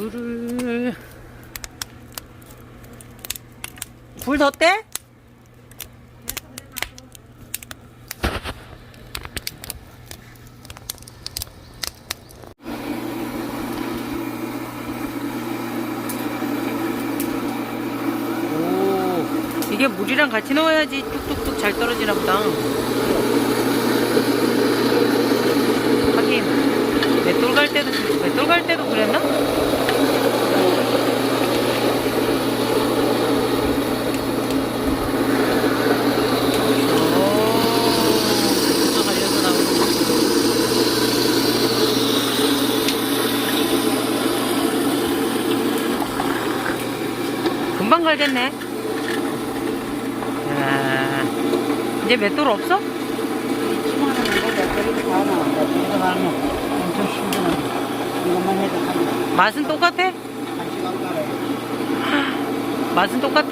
물을 불 더 떼? 오, 이게 물이랑 같이 넣어야지 뚝뚝뚝 잘 떨어지나 보다. 하긴 맷돌 갈 때도 맷돌 갈 때도 그랬나? 오, 갈려서 나오는 금방 갈겠네. 야, 이제 맷돌 없어? 수많은 거 배터리도 다 나온다. 이거 하면 엄청 힘드는데. 이것만 해도 한, 맛은 똑같아? 맛은 똑같아?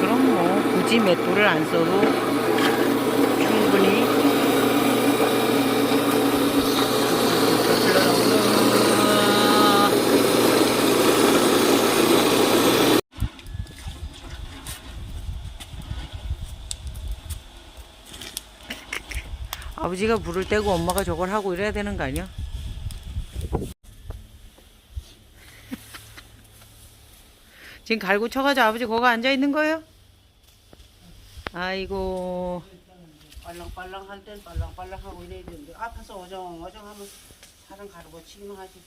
그럼 뭐 굳이 맷돌을 안 써도 아버지가 불을 떼고 엄마가 저걸 하고 이래야 되는 거 아니야? 지금 갈고 쳐가지고 아버지 거기 앉아 있는 거예요? 아이고 빨랑빨랑 할 땐 빨랑빨랑 하고 이래야 되는데 앞에서 어정어정 하면 사람 가르고 치기만 하지.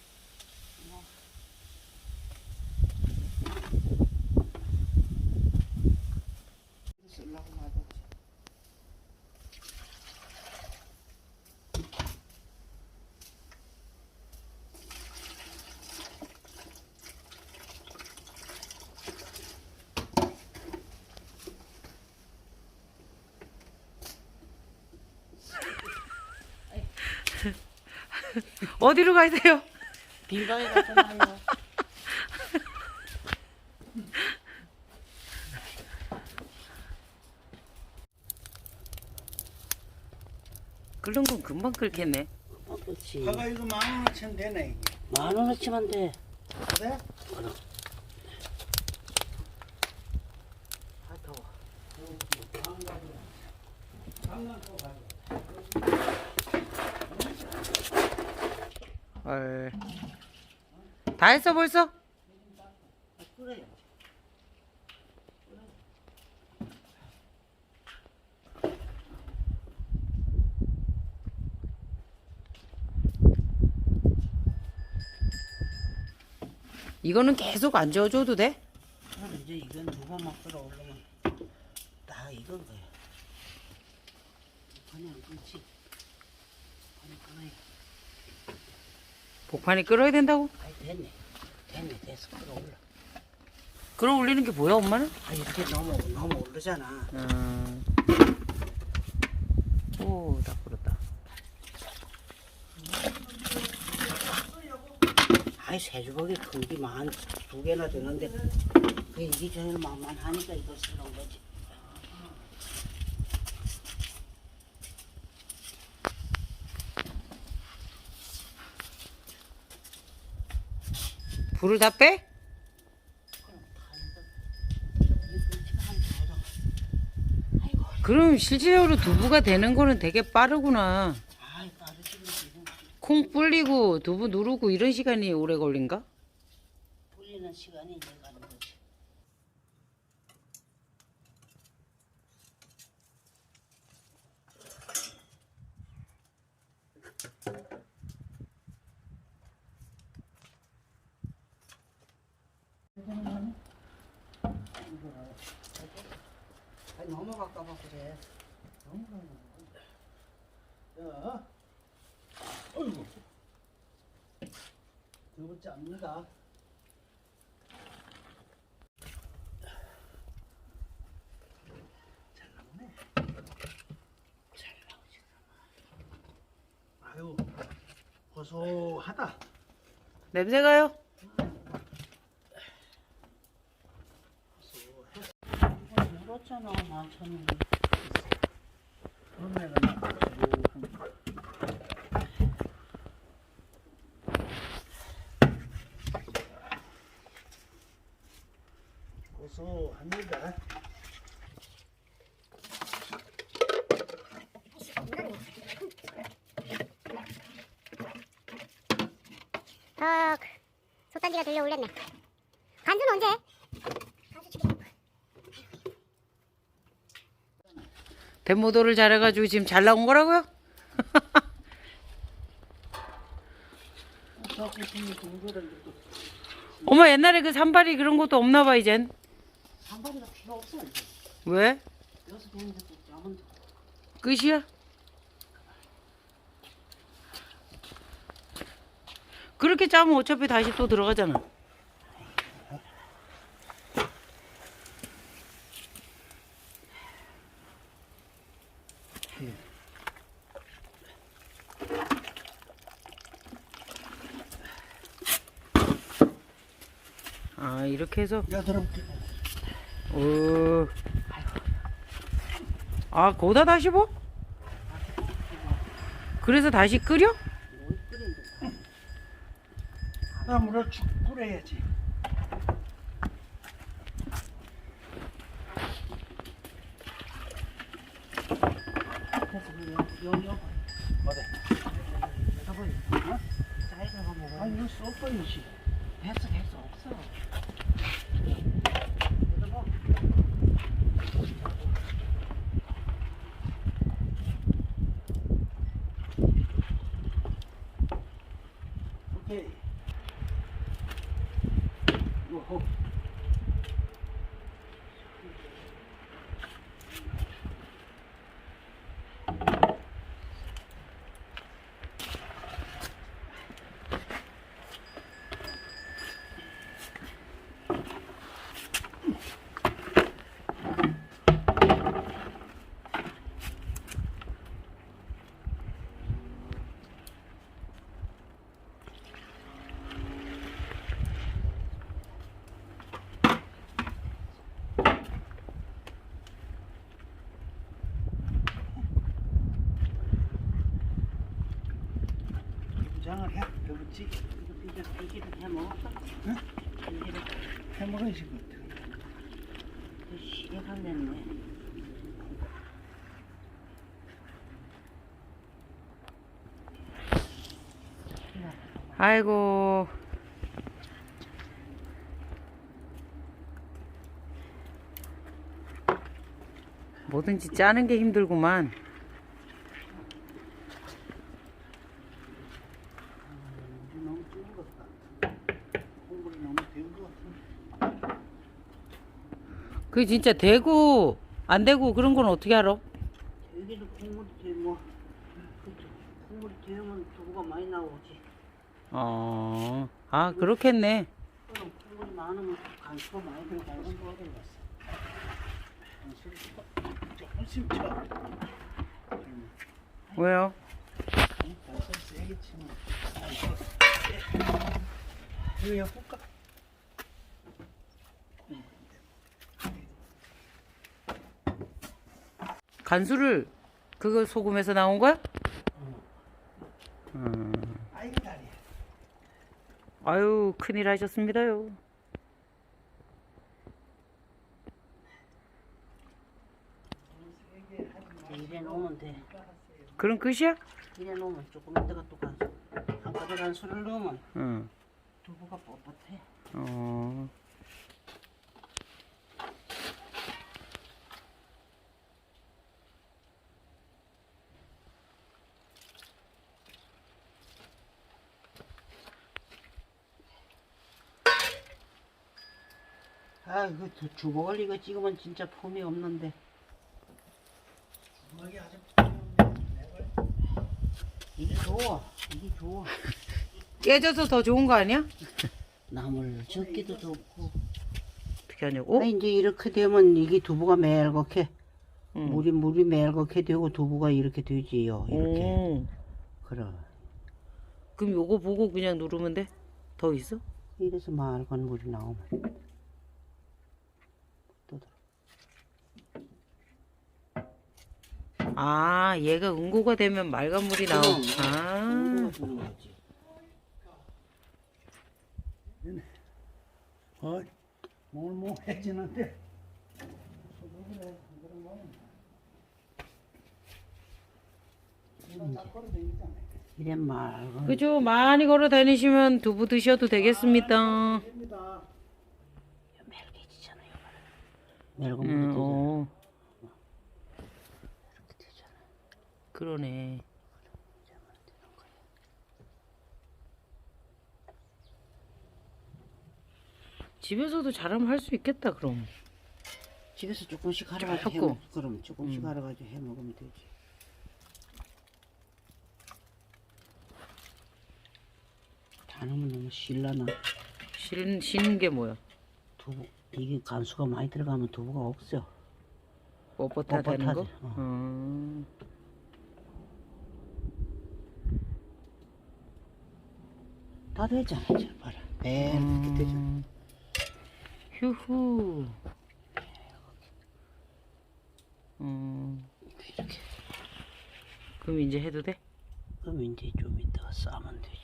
어디로 가세요? 빈방에 가서. 끓는 건 금방 끓겠네. 어, 그렇지. 아가 이거 만 원어치면 되네 이게. 만 원어치만 돼. 그래? 아 더워. 헐. 다 했어 벌써? 그래요. 이거는 계속 안 저어줘도 돼? 그럼 이제 이건 두 번만 끓어올리면 다 익은 거야. 그냥 그렇지. 그냥 그거야. 복판이 끓어야 된다고? 됐네. 됐네. 됐어. 끓어올라. 끓어 올리는 게 뭐야 엄마는? 아 이렇게 너무 너무 오르잖아. 음. 오, 다 끓었다. 아이 새주먹이 큰게 만 두 개나 되는데 그 이게 저는 만만하니까 이걸 쓰는 거지. 불을 다 빼? 그럼 실제로 두부가 되는 거는 되게 빠르구나. 콩 불리고 두부 누르고 이런 시간이 오래 걸린가? 불리는 시간이 이제 가는 거지. 아니 넘어 갈까 봐 그래. 야, 어이구. 두부 짭니다. 잘 나오네. 잘 나오지. 아유, 고소하다. 냄새가요? 고소합니다 턱 속단지가 들려 올렸네 간수는 언제? 대모도를 잘해가지고 지금 잘 나온 거라고요? 어머 옛날에 그 산발이 그런 것도 없나 봐 이젠. 한번도 필요 없어 이제. 왜? 끝이야? 그렇게 짜면 어차피 다시 또 들어가잖아. 아 이렇게 해서 어. 아 거기다 다시 뭐? 그래서 다시 끓여? 나물을 축 끓여야지. 여보 어? 쌀가 먹어. 아 이거 썩어야지. 됐어 됐어 없어. 오케이. 요호. 부장을 해. 그렇지. 이제 비기를 해 먹었어. 응? 비기를 해 먹어야지 그. 시간 됐네. 아이고. 뭐든지 짜는 게 힘들구만. 너무 찌르겠다. 국물이 너무 된것 같은데. 그게 진짜 되고 안 되고 그런 건 어떻게 알아? 여기도 국물이 되뭐 국물이 되면 두부가 많이 나오지. 어. 아, 그렇겠네. 그럼 국물이 많으면 간수가 많이 들어가는 거 들어갔어. 조금씩 쳐. 왜요? 벌써 세게 치면. 이거 해볼까? 간수를 그거 소금에서 나온 거야? 음. 아유, 큰일 하셨습니다요. 이래 놓으면 돼. 그럼 끝이야? 이래 놓으면 조금 있다가 또 간수. 한 가지 간수를 넣으면 응. 두부가 뻣뻣해. 어. 아, 이거 두- 주먹을 이거 찍으면 진짜 폼이 없는데. 주먹이 아주 이게 좋아. 이게 좋아. 깨져서 더 좋은 거 아니야? 나물 적기도 좋고. 어떻게 하냐고? 아, 이제 이렇게 되면 이게 두부가 멜겋게 응. 물이 물이 멜겋게 되고 두부가 이렇게 되지요. 이렇게. 오. 그럼 그럼 요거 보고 그냥 누르면 돼? 더 있어? 이래서 맑은 물이 나오면 또 들어. 아, 얘가 응고가 되면 맑은 물이 나오. 그럼. 아. 온도가 주는 거지. 어, 뭘 뭐해지는데. 이건 딱 걸어다니잖아. 이래 말고 그죠? 많이 걸어 다니시면 두부 드셔도 되겠습니다. 멜개지잖아요. 멜고 음, 먹어도 어. 그러네. 집에서도 잘하면 할 수 있겠다 그럼. 집에서 조금씩 하러가지고 해 자꾸. 먹. 그럼 조금씩 음. 하러가지고 해 먹으면 되지. 다 넣으면 너무 실라나. 신, 신는 게 뭐야? 두부 이게 간수가 많이 들어가면 두부가 없어. 뻣뻣하 되는 거? 어. 음. 다 됐잖아, 이제 봐라. 에 이렇게 되잖아. 음. 휴후. 음. 이렇게. 그럼 이제 해도 돼? 그럼 이제 좀 이따가 싸면 되지.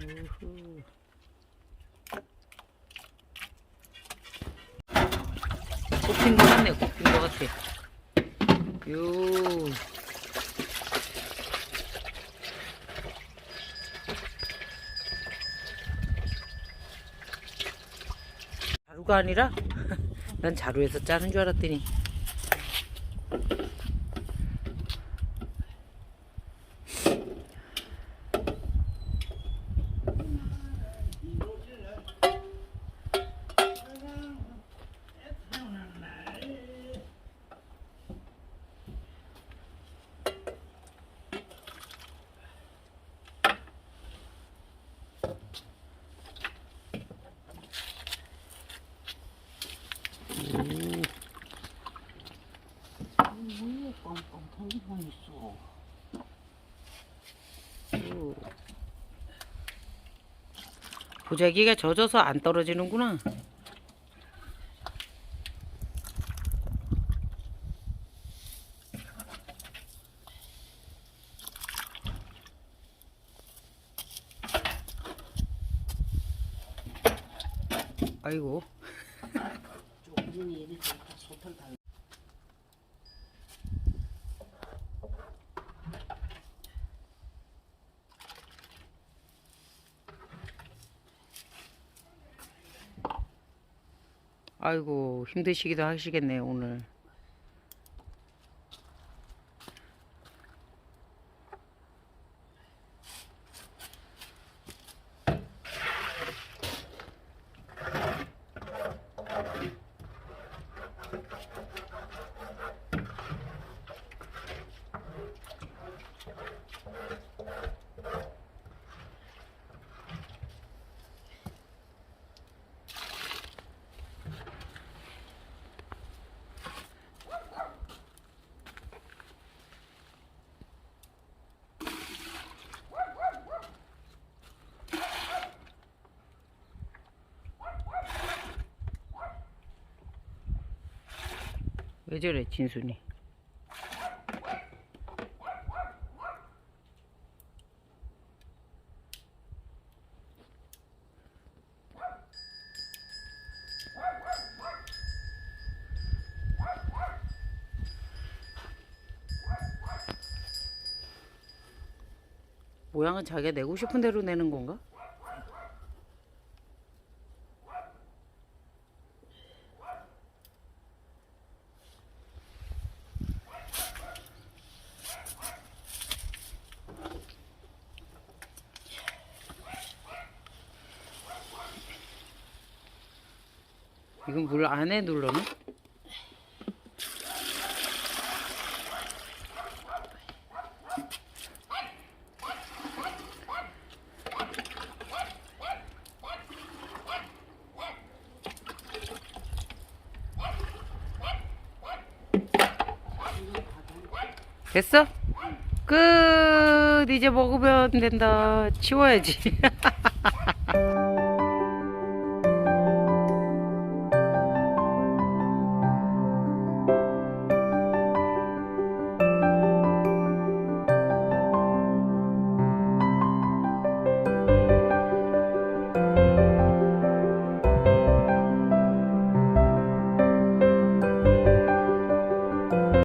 우후. 꼽힌 거 같네, 꼽힌 거 같아. 요. 자루가 아니라? 난 자루에서 짜는 줄 알았더니. 왜 깜깜하게만 있어? 보자기가 젖어서 안 떨어지는구나. 아이고. 조금 전에 얘네 다 소털 다. 아이고 힘드시기도 하시겠네요 오늘. 왜 저래 진순이? 모양은 자기가 내고 싶은 대로 내는 건가? 이건 물 안에 눌러놔? 됐어? 끝 이제 먹으면 된다 치워야지